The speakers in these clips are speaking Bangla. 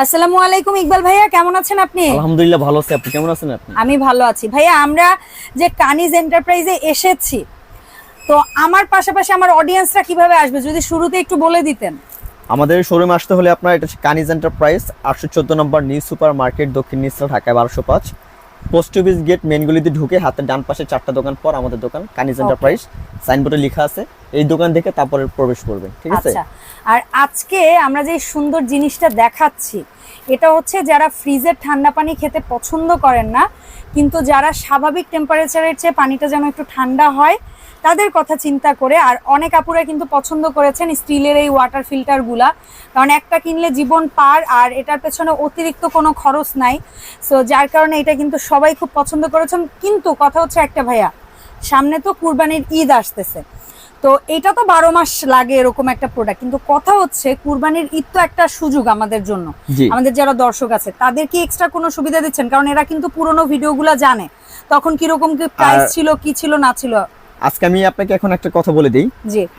আসসালামু আলাইকুম ইকবাল ভাইয়া কেমন আছেন আপনি? আলহামদুলিল্লাহ ভালো আছি। আপনি কেমন আছেন আপনি? আমি ভালো আছি। ভাইয়া আমরা যে কানিজ এন্টারপ্রাইজে এসেছি তো আমার পাশাপাশি আমার অডিয়েন্সরা কীভাবে আসবে? যদি শুরুতে একটু বলে দিতেন। আমাদের শোরুমে আসতে হলে আপনার এটা কানিজ এন্টারপ্রাইজ আটশো চোদ্দ নম্বর নিউ সুপার মার্কেট দক্ষিণ নিচরা ঢাকায় বারোশো পাঁচ। পোস্ট অফিস গেট মেনগুলিতে ঢুকে হাতের ডান পাশে চারটা দোকান পর আমাদের দোকান কানিজ এন্টারপ্রাইজ। সাইনবোর্ডে লেখা আছে এই দোকান থেকে তারপরে প্রবেশ করবেন ঠিক আছে? আচ্ছা আর আজকে আমরা যে সুন্দর জিনিসটা দেখাচ্ছি, এটা হচ্ছে যারা ফ্রিজের ঠান্ডা পানি খেতে পছন্দ করেন না, কিন্তু যারা স্বাভাবিক টেম্পারেচারের চেয়ে পানিটা যেন একটু ঠান্ডা হয়, তাদের কথা চিন্তা করে, আর অনেক আপুরা কিন্তু পছন্দ করেছেন স্টিলের এই ওয়াটার ফিল্টারগুলা কারণ একটা কিনলে জীবন পার, আর এটার পেছনে অতিরিক্ত কোনো খরচ নাই সো যার কারণে এটা কিন্তু সবাই খুব পছন্দ করেছেন। কিন্তু কথা হচ্ছে একটা ভাইয়া, সামনে তো কুরবানির ঈদ আসতেছে তো এটা তো বারো মাস লাগে এরকম একটা প্রোডাক্ট কিন্তু কথা হচ্ছে কুরবানির ঈদ তো একটা সুযোগ আমাদের জন্য। আমাদের যারা দর্শক আছে তাদের কি এক্সট্রা কোনো সুবিধা দিচ্ছেন? কারণ এরা কিন্তু পুরোনো ভিডিওগুলো জানে। তখন কীরকম কি প্রাইস ছিল কি ছিল না ছিল? আজকে আমি আপনাকে এখন একটা কথা বলে দিই।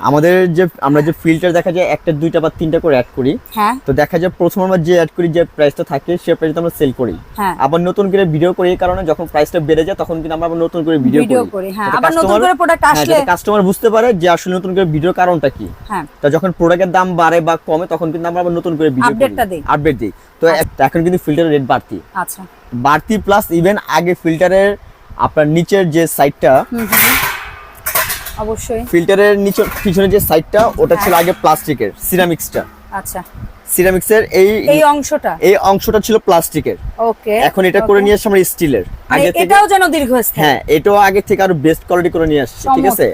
আমাদের যে আমরা যে ফিল্টার দেখা যায় একটা দুইটা বা তিনটা করে অ্যাড করি। হ্যাঁ। তো দেখা যায় প্রথম আমরা যে অ্যাড করি যে প্রাইসটা থাকে সে প্রাইসটা আমরা সেল করি। হ্যাঁ। আবার নতুন করে ভিডিও করি এই কারণে যখন প্রাইসটা বেড়ে যায় তখন কিন্তু আমরা আবার নতুন করে ভিডিও করি। আবার নতুন করে প্রোডাক্ট হ্যাঁ আসলে কাস্টমার বুঝতে পারে যে আসলে নতুন করে ভিডিওর কারণটা কি। তো যখন প্রোডাক্টের দাম বাড়ে বা কমে তখন কিন্তু আমরা আবার নতুন করে ভিডিও। আপডেট দিই। তো আচ্ছা। এখন কিন্তু ফিল্টারের রেট বাড়তি। আচ্ছা। বাড়তি প্লাস ইভেন আগে ফিল্টারের আপনার নিচের যে সাইডটা অবশ্যই। ফিল্টারের নিচে পিছনে যে সাইডটা ওটা ছিল আগে প্লাস্টিকের সিরামিক্সটা। আচ্ছা। সিরামিক্সের এই এই অংশটা? এই অংশটা ছিল প্লাস্টিকের। ওকে এখন এটা করে নিয়ে আসছে আমরা স্টিলের। আগে থেকে এটাও যেন দীর্ঘস্থায়ী। হ্যাঁ এটাও আগে থেকে আরও বেস্ট কোয়ালিটি করে নিয়ে আসছে ঠিক আছে?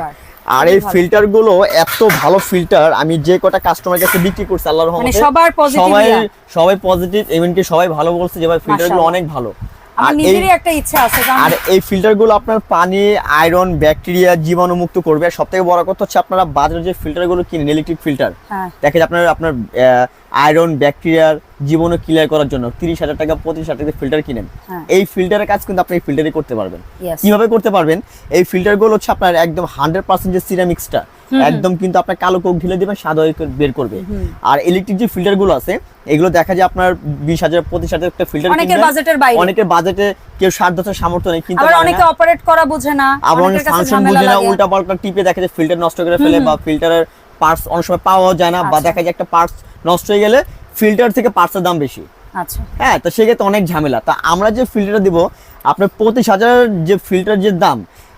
আর এই। ফিল্টারগুলো এত ভালো ফিল্টার আমি যে কটা কাস্টমার কাছে বিক্রি করছি আল্লাহর মানে রহমতে সবার positive সবাই সবাই পজিটিভ এমনকি সবাই ভালো বলছে যে ভাই ফিল্টারগুলো অনেক ভালো। আর এই নিজেরই একটা ইচ্ছা আছে কারণ আর এই ফিল্টারগুলো আপনার পানি আয়রন ব্যাকটেরিয়া জীবাণুমুক্ত করবে। আর সব থেকে বড় কথা হচ্ছে আপনারা বাজারে যে ফিল্টারগুলো কিনেন ইলেকট্রিক ফিল্টার হ্যাঁ। দেখে যে আপনার আপনার আয়রন ব্যাকটেরিয়ার জীবাণু ক্লিয়ার করার জন্য তিরিশ হাজার টাকা পঁচিশ হাজার টাকা ফিল্টার কিনেন। হ্যাঁ। এই ফিল্টারের কাজ কিন্তু আপনি এই ফিল্টারই করতে পারবেন। কীভাবে করতে পারবেন? এই ফিল্টারগুলো হচ্ছে আপনার একদম হান্ড্রেড পার্সেন্ট যে সিরামিক্সটা একদম কিন্তু আপনার কালো কোক ঢেলে দিবেন সাদা বের করবে। আর ইলেকট্রিক যে ফিল্টারগুলো আছে এগুলো দেখা যায় আপনার বিশ হাজার পঁচিশ হাজার একটা ফিল্টার অনেকের বাজেটের বাইরে। অনেকের বাজেটে কেউ সাত বছর সামর্থ্য নেই কিন্তু অনেকে অপারেট করা বুঝে না আবার অনেক ফাংশন বুঝে না উল্টা পাল্টা টিপে দেখা যায় ফিল্টার নষ্ট করে ফেলে বা ফিল্টারের পার্টস অনেক সময় পাওয়া যায় না বা আচ্ছা। দেখা যায় একটা পার্টস নষ্ট হয়ে গেলে ফিল্টার থেকে পার্টসের দাম বেশি। আচ্ছা। হ্যাঁ তো সেক্ষেত্রে অনেক ঝামেলা। তা আমরা যে ফিল্টার দিব আপনার পঁচিশ হাজার যে ফিল্টার যে দাম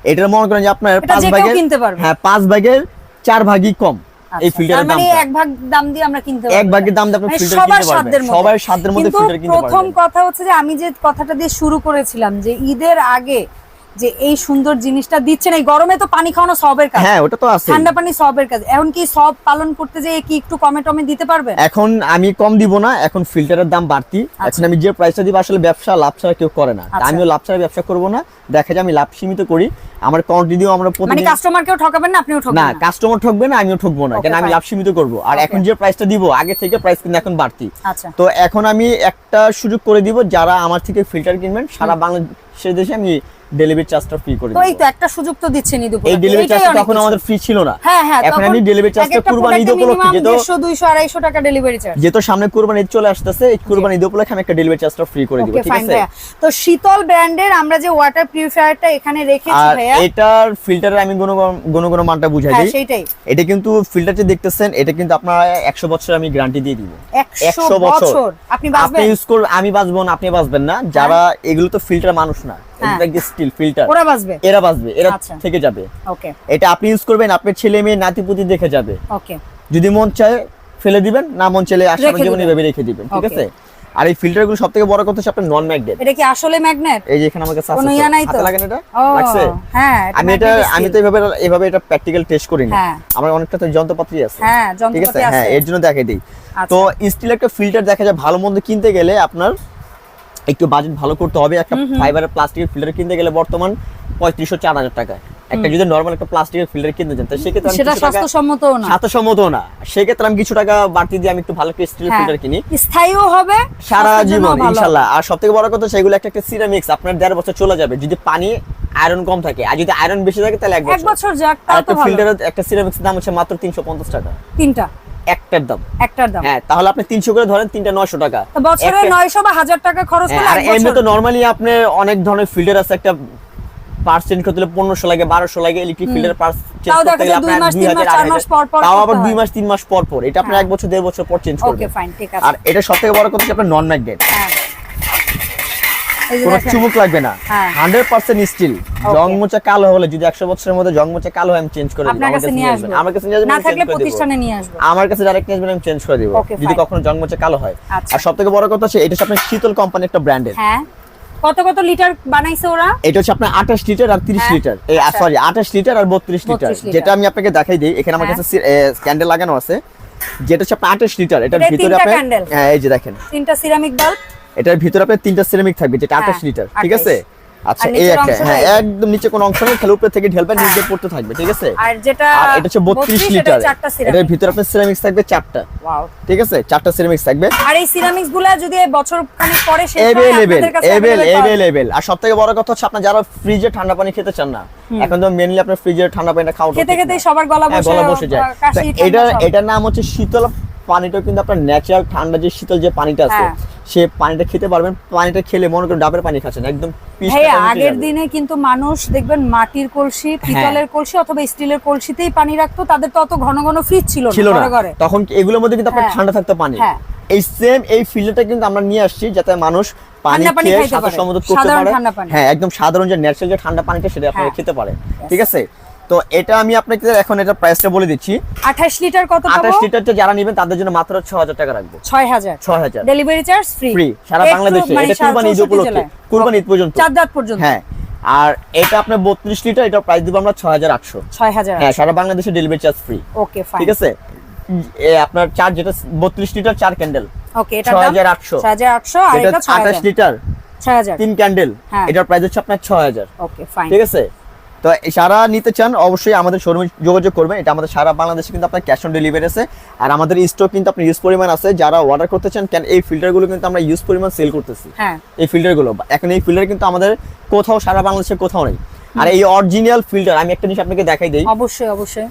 এটার মনে করেন যে আপনার পাঁচ ভাগের কিনতে। হ্যাঁ পাঁচ ভাগের চার ভাগই কম এই আচ্ছা, ফিল্টারের তার মানে এক ভাগ দাম দিয়ে আমরা কিনতে এক ভাগের দাম দিয়ে আপনি মানে ফিল্টার কিনতে সাধ্যের পারবেন। সবার সাধ্যের মধ্যে ফিল্টার কিনতে প্রথম কথা হচ্ছে যে আমি যে কথাটা দিয়ে শুরু করেছিলাম যে ঈদের আগে যে এই সুন্দর জিনিসটা দিচ্ছেন এই গরমে তো পানি খাওয়ানো সবের কাজ। হ্যাঁ ওটা তো আছে। ঠান্ডা পানি সবের কাজ। এখন কি সব পালন করতে যে কি একটু কমে টমে দিতে পারবেন? এখন আমি কম দিব না এখন ফিল্টারের দাম বাড়তি। এখন আমি যে প্রাইসটা দিব আসলে ব্যবসা লাভ ছাড়া কেউ করে না। আচ্ছা। আমিও লাভ ছাড়া ব্যবসা করব না। দেখা যায় আমি লাভ সীমিত করি। আমার কোয়ান্টিটিও আমরা মানে প্রতিদিন কাস্টমারকেও ঠকাবেন না আপনিও ঠকবেন না কাস্টমার ঠকবে না আমিও ঠকবো না। কেন আমি লাভ সীমিত করব। আর এখন যে প্রাইসটা দিব আগে থেকে প্রাইস কিন্তু এখন বাড়তি। আচ্ছা। তো এখন আমি একটা সুযোগ করে দিব যারা আমার থেকে ফিল্টার কিনবেন সারা বাংলাদেশের দেশে আমি ডেলিভারি চার্জটা ফ্রি করে এই তো একটা সুযোগ তো দিচ্ছেন ঈদ এই ডেলিভারি চার্জটা তখন আমাদের ফ্রি ছিল না। হ্যাঁ হ্যাঁ এখন আমি ডেলিভারি চার্জটা কুরবানি ঈদ উপলক্ষে যেহেতু দেড়শো দুইশো আড়াইশো টাকা ডেলিভারি চার্জ যেহেতু সামনে কুরবানি ঈদ চলে আসতেছে এই কুরবানি ঈদ উপলক্ষে আমি একটা ডেলিভারি চার্জটা ফ্রি করে দিব ঠিক আছে? তো শীতল ব্র্যান্ডের আমরা যে ওয়াটার পিউরিফায়ারটা এখানে রেখেছি ভাইয়া এটার ফিল্টারের আমি গুণ গুণ মানটা বুঝাই হ্যাঁ দিই। সেইটাই। এটা কিন্তু ফিল্টারটি দেখতেছেন এটা কিন্তু আপনার একশো বছর আমি গ্যারান্টি দিয়ে দিব। একশো বছর। আপনি ইউজ করবেন আমি বাঁচবো না আপনি বাঁচবেন না। যারা এগুলো তো ফিল্টার মানুষ না। হ্যাঁ। স্টিল ফিল্টার ওরা বাঁচবে। এরা বাঁচবে এরা আচ্ছা। থেকে যাবে। ওকে। এটা আপনি ইউজ করবেন আপনার ছেলে মেয়ে নাতিপুতি দেখে যাবে। ওকে। যদি মন চায় ফেলে দিবেন না মন চাইলে আসার জীবনে ভেবে রেখে দিবেন ঠিক আছে? আর এই ফিল্টারগুলো সব থেকে বড় কথা হচ্ছে আপনার নন ম্যাগনেট এটা কি আসলে ম্যাগনেট এই যে এখানে আমার কাছে আছে কোনো ইয়া নাই তো? হাতে লাগেন এটা? লাগছে? হ্যাঁ আমি এটা আমি তো। এভাবে এভাবে এটা প্র্যাকটিক্যাল টেস্ট করি না। হ্যাঁ। আমার অনেকটা তো যন্ত্রপাতি আছে। হ্যাঁ ঠিক আছে? হ্যাঁ এর জন্য দেখে দিই। আচ্ছা। তো স্টিল একটা ফিল্টার দেখা যায় ভালো মন্দ কিনতে গেলে আপনার একটু বাজেট ভালো করতে হবে। একটা ফাইবারের প্লাস্টিকের ফিল্টার কিনতে গেলে বর্তমান পঁয়ত্রিশশো চার হাজার টাকা একটা যদি নর্মাল একটা প্লাস্টিকের ফিল্টার কিনতে চান তো সেক্ষেত্রে সেটা স্বাস্থ্যসম্মত না। স্বাস্থ্যসম্মত না। সেক্ষেত্রে আমি কিছু টাকা বাড়তি দিয়ে আমি একটু ভালো একটা স্টিল হ্যাঁ। ফিল্টার কিনি। স্থায়ীও হবে সারা জীবন ভালো। ইনশাল্লাহ। আর সব থেকে বড় কথা সেগুলো একটা একটা সিরামিক্স আপনার দেড় বছর চলে যাবে। যদি পানি আয়রন কম থাকে। আর যদি আয়রন বেশি থাকে তাহলে এক এক বছর। যাক একটা ফিল্টারের একটা সিরামিক্স দাম হচ্ছে মাত্র তিনশো পঞ্চাশ টাকা। তিনটা। একটার দাম। একটার দাম। হ্যাঁ তাহলে আপনি তিনশো করে ধরেন তিনটা নয়শো টাকা। বছরে একটা- নয়শো বা হাজার টাকা খরচ হ্যাঁ, করলে আর এমনি তো নর্মালি আপনার অনেক ধরনের ফিল্টার আছে একটা পার্স চেঞ্জ করতে হলে পনেরোশো লাগে বারোশো লাগে ইলেকট্রিক ফিল্টার তাও আবার দুই মাস তিন মাস পর পর। এটা আপনার হ্যাঁ। এক বছর দেড় বছর পর চেঞ্জ করবেন আর এটা সব থেকে বড় কথা আপনার নন ম্যাগনেট কোনো চুমুক লাগবে না। হান্ড্রেড পার্সেন্ট স্টিল জং মোচা কালো হলে যদি একশো বছরের মধ্যে জং মোচা কালো হয় আমি চেঞ্জ করে দিব। আপনার কাছে নিয়ে আমার কাছে নিয়ে আসবেন না থাকলে। প্রতিষ্ঠানে নিয়ে আসব। আমার কাছে ডাইরেক্ট নিয়ে আসবেন আমি চেঞ্জ করে দিব। যদি কখনো জং মোচা কালো হয়। আচ্ছা। আর সব থেকে বড় কথা হচ্ছে এটা আপনার শীতল কোম্পানি একটা ব্র্যান্ডের হ্যাঁ। কত কত লিটার বানাইছে ওরা? এটা হচ্ছে আপনার আঠাশ লিটার আর তিরিশ হ্যাঁ, লিটার। এই। সরি আঠাশ লিটার আর বত্রিশ লিটার। 32 লিটার। যেটা আমি আপনাকে দেখাই দিই এখানে আমার হ্যাঁ। কাছে ক্যান্ডেল লাগানো আছে। যেটা হচ্ছে আপনার আঠাশ লিটার এটার ভিতরে আপনি হ্যাঁ এই যে দেখেন। তিনটা সিরামিক বাল্ব এটার ভিতরে আপনার তিনটা সিরামিক থাকবে যেটা হ্যাঁ, আঠাশ লিটার ঠিক আছে? আচ্ছা এই একটা হ্যাঁ একদম নিচে কোনো অংশ নেই খালি উপরে থেকে ঢেলবেন। নিচে পড়তে থাকবে ঠিক আছে? আর যেটা আর এটা হচ্ছে বত্রিশ লিটার। এটার ভিতরে আপনার সিরামিক্স থাকবে চারটা। ওয়াও ঠিক আছে? চারটা সিরামিক্স থাকবে। আর এই সিরামিক্সগুলা যদি বছর খানিক পরে শেষ হয় পাওয়া- এভেলেবেল আর সব থেকে বড় কথা হচ্ছে আপনার যারা ফ্রিজে ঠান্ডা পানি খেতে চান না এখন তো মেনলি আপনার ফ্রিজে ঠান্ডা পানিটা খাওয়া খেতে খেতেই সবার গলা হ্যাঁ, বসে গলা বসে যায়। এটা এটার নাম হচ্ছে শীতল পানিটা কিন্তু আপনার ন্যাচারাল ঠান্ডা যে শীতল যে পানিটা আছে হ্যাঁ। সে পানিটা খেতে পারবেন পানিটা খেলে মনে করেন ডাবের পানি খাচ্ছেন একদম আগের দিনে কিন্তু মানুষ দেখবেন মাটির কলসি পিতলের কলসি অথবা স্টিলের কলসিতেই পানি রাখতো তাদের তো অত ঘন ঘন ফ্রিজ ছিল ছিল না ঘরে তখন এগুলোর মধ্যে কিন্তু আপনার হ্যাঁ। ঠান্ডা থাকতো পানি হ্যাঁ। এই সেম এই ফিল্টারটা কিন্তু আমরা নিয়ে আসছি যাতে মানুষ পানি খেয়ে সাথে পারে। সমুদ্র করতে সাধারণ পারে। হ্যাঁ একদম সাধারণ যে ন্যাচারাল যে ঠান্ডা পানিটা সেটা আপনারা হ্যাঁ। খেতে পারে ঠিক আছে তো এটা আমি আপনাকে এখন এটা প্রাইসটা বলে দিচ্ছি। আঠাশ লিটার কত পাবো? আঠাশ লিটারটা যারা নেবেন তাদের জন্য মাত্র ছ হাজার টাকা রাখব। ছয় হাজার। ছ ডেলিভারি চার্জ ফ্রি ফ্রি সারা বাংলাদেশে। এটা কুরবানি ঈদ উপলক্ষে। কুরবানি ঈদ পর্যন্ত। চার দাঁত পর্যন্ত। হ্যাঁ আর এটা আপনার বত্রিশ লিটার এটা প্রাইস দিব আমরা ছয় হাজার আটশো। ছয় হাজার হ্যাঁ সারা বাংলাদেশে delivery charge free okay fine ঠিক আছে? এ আপনার চার যেটা বত্রিশ লিটার চার ক্যান্ডেল ওকে এটা ছয় হাজার আটশো। ছয় হাজার আটশো আর এটা এটা ছয় আঠাশ হাজার লিটার ছয় হাজার। তিন ক্যান্ডেল হ্যাঁ। এটার প্রাইস হচ্ছে আপনার ছয় হাজার। ওকে ফাইন ঠিক আছে? তো সারা নিতে চান অবশ্যই আমাদের শোরুমে যোগাযোগ করবেন। এটা আমাদের সারা বাংলাদেশে কিন্তু আপনার ক্যাশ অন ডেলিভারি আছে। আর আমাদের স্টক কিন্তু আপনার ইউজ পরিমাণ আছে। যারা অর্ডার করতে চান কেন এই ফিল্টারগুলো কিন্তু আমরা ইউজ পরিমাণ সেল করতেছি। হ্যাঁ। এই ফিল্টারগুলো এখন এই ফিল্টার কিন্তু আমাদের কোথাও সারা বাংলাদেশে কোথাও নেই। আর এই অরিজিনাল ফিল্টার আমি একটা জিনিস আপনাকে দেখাই দিই। অবশ্যই অবশ্যই।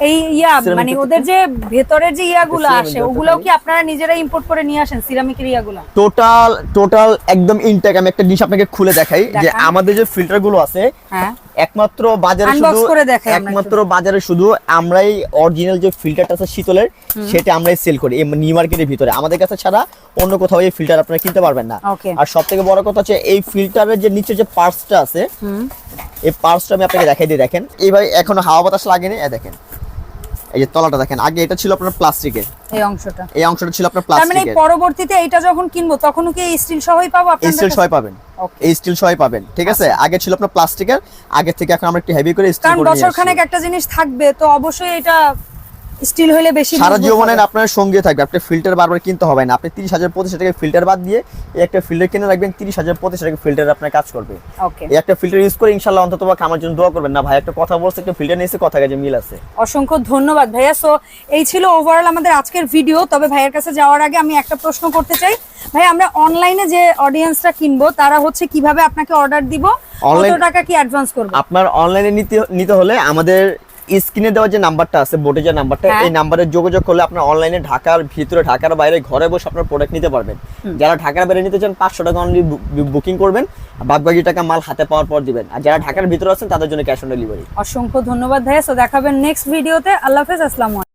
এই ইয়া মানে ওদের যে ভেতরের যে ইয়াগুলো আসে ওগুলোও কি আপনারা নিজেরা ইম্পোর্ট করে নিয়ে আসেন সিরামিকের ইয়াগুলো? টোটাল টোটাল একদম ইনটেক আমি একটা জিনিস আপনাকে খুলে দেখাই যে আমাদের যে ফিল্টারগুলো আছে হ্যাঁ। একমাত্র বাজারে শুধু একমাত্র বাজারে শুধু আমরাই অরিজিনাল যে ফিল্টারটা আছে শীতলের সেটা আমরাই সেল করি নিউ মার্কেটের ভিতরে। আমাদের কাছে ছাড়া অন্য কোথাও এই ফিল্টার আপনারা কিনতে পারবেন না। আর সব থেকে বড় কথা হচ্ছে এই ফিল্টারের যে নিচে যে পার্টসটা আছে এই পার্টসটা আমি আপনাকে দেখাই দিই দেখেন। এইভাবে এখনও হাওয়া বাতাস লাগেনি দেখেন। এই যে তলাটা দেখেন আগে এটা ছিল আপনার প্লাস্টিকের এই অংশটা। এই অংশটা ছিল আপনার তার মানে পরবর্তীতে এটা যখন কিনবো তখনও কি এই স্টিল সহই পাবো আপনি আপনাদের স্টিল সহই পাবেন। ওকে এই স্টিল সহই পাবেন ঠিক আছে? আগে ছিল আপনার প্লাস্টিকের আগে থেকে এখন আমরা একটু হেভি করে স্টিল কারণ করে নিয়ে বছর আসছি। একটা জিনিস থাকবে তো অবশ্যই এটা স্টিল হইলে বেশি সারা জীবনের আপনার সঙ্গে থাকবে। আপনি ফিল্টার বারবার কিনতে হবে না। আপনি তিরিশ হাজার পঁচিশ টাকা ফিল্টার বাদ দিয়ে এই একটা ফিল্টার কিনে রাখবেন তিরিশ হাজার পঁচিশ টাকা ফিল্টার আপনার কাজ করবে। এই একটা ফিল্টার ইউজ করে ইনশাল্লাহ অন্তত আমার জন্য দোয়া করবেন। না ভাই একটা কথা বলছে একটা ফিল্টার নিয়েছে কথা কাজে মিল আছে। অসংখ্য ধন্যবাদ ভাইয়া। সো এই ছিল ওভারঅল আমাদের আজকের ভিডিও তবে ভাইয়ের কাছে যাওয়ার আগে আমি একটা প্রশ্ন করতে চাই। ভাই আমরা অনলাইনে যে অডিয়েন্সটা কিনবো তারা হচ্ছে কীভাবে আপনাকে অর্ডার দিব? কত টাকা কি অ্যাডভান্স করব? আপনার অনলাইনে নিতে নিতে হলে আমাদের স্ক্রিনে দেওয়া যে নাম্বারটা আছে বোর্ডে যে নাম্বারটা হ্যাঁ। এই নাম্বারে যোগাযোগ করলে আপনার অনলাইনে ঢাকার ভিতরে ঢাকার বাইরে ঘরে বসে আপনার প্রোডাক্ট নিতে পারবেন। যারা ঢাকার বাইরে নিতে চান পাঁচশো টাকা অনলি বুকিং করবেন। বাদ বাকি টাকা মাল হাতে পাওয়ার পর দিবেন। আর যারা ঢাকার ভিতরে আছেন তাদের জন্য ক্যাশ অন ডেলিভারি অসংখ্য ধন্যবাদ ভাইয়া। সো দেখাবেন নেক্সট ভিডিওতে আল্লাহ হাফেজ আসসালামু আলাইকুম।